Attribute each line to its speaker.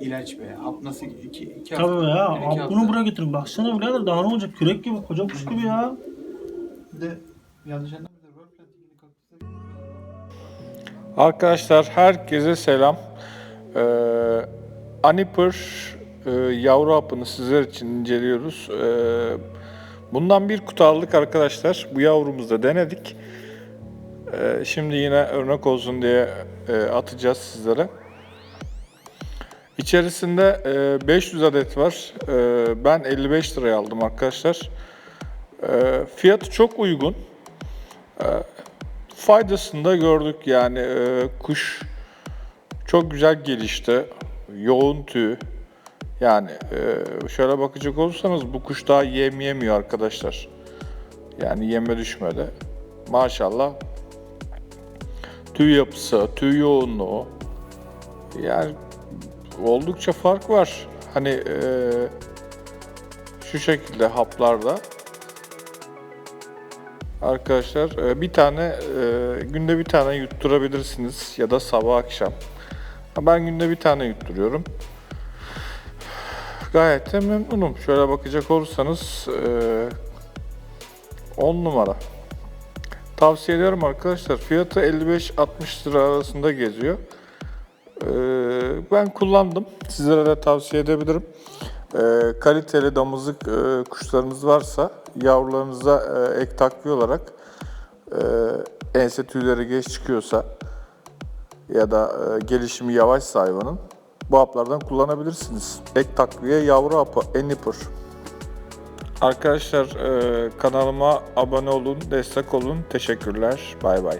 Speaker 1: ilaç be. Hap nasıl iki, iki
Speaker 2: Tabii ya.
Speaker 1: bir iki
Speaker 2: Abi bunu buraya getirin. Baksana birader daha ne olacak? Kürek gibi, koca kuş gibi ya.
Speaker 1: Bir de yanlış anlamadım. Röntgen kaktüsleri-
Speaker 3: Arkadaşlar herkese selam. Ee, Anipır e, yavru hapını sizler için inceliyoruz. Ee, bundan bir kutu aldık arkadaşlar. Bu yavrumuzu da denedik. Ee, şimdi yine örnek olsun diye e, atacağız sizlere. İçerisinde e, 500 adet var. E, ben 55 liraya aldım arkadaşlar. E, fiyatı çok uygun. Faydasını da gördük yani e, kuş çok güzel gelişti. Yoğun tüy. Yani e, şöyle bakacak olursanız bu kuş daha yem yemiyor arkadaşlar. Yani yeme düşmedi. Maşallah. Tüy yapısı, tüy yoğunluğu. Yani oldukça fark var. Hani e, şu şekilde haplarda. Arkadaşlar e, bir tane e, günde bir tane yutturabilirsiniz ya da sabah akşam. Ben günde bir tane yutturuyorum. Gayet de memnunum. Şöyle bakacak olursanız 10 numara. Tavsiye ediyorum arkadaşlar. Fiyatı 55-60 lira arasında geziyor. E, Ben kullandım. Sizlere de tavsiye edebilirim. E, kaliteli damızlık e, kuşlarınız varsa yavrularınıza e, ek takviye olarak e, ense tüyleri geç çıkıyorsa ya da e, gelişimi yavaşsa hayvanın bu haplardan kullanabilirsiniz. Ek takviye yavru hapı Enipur. Arkadaşlar e, kanalıma abone olun, destek olun. Teşekkürler. Bay bay.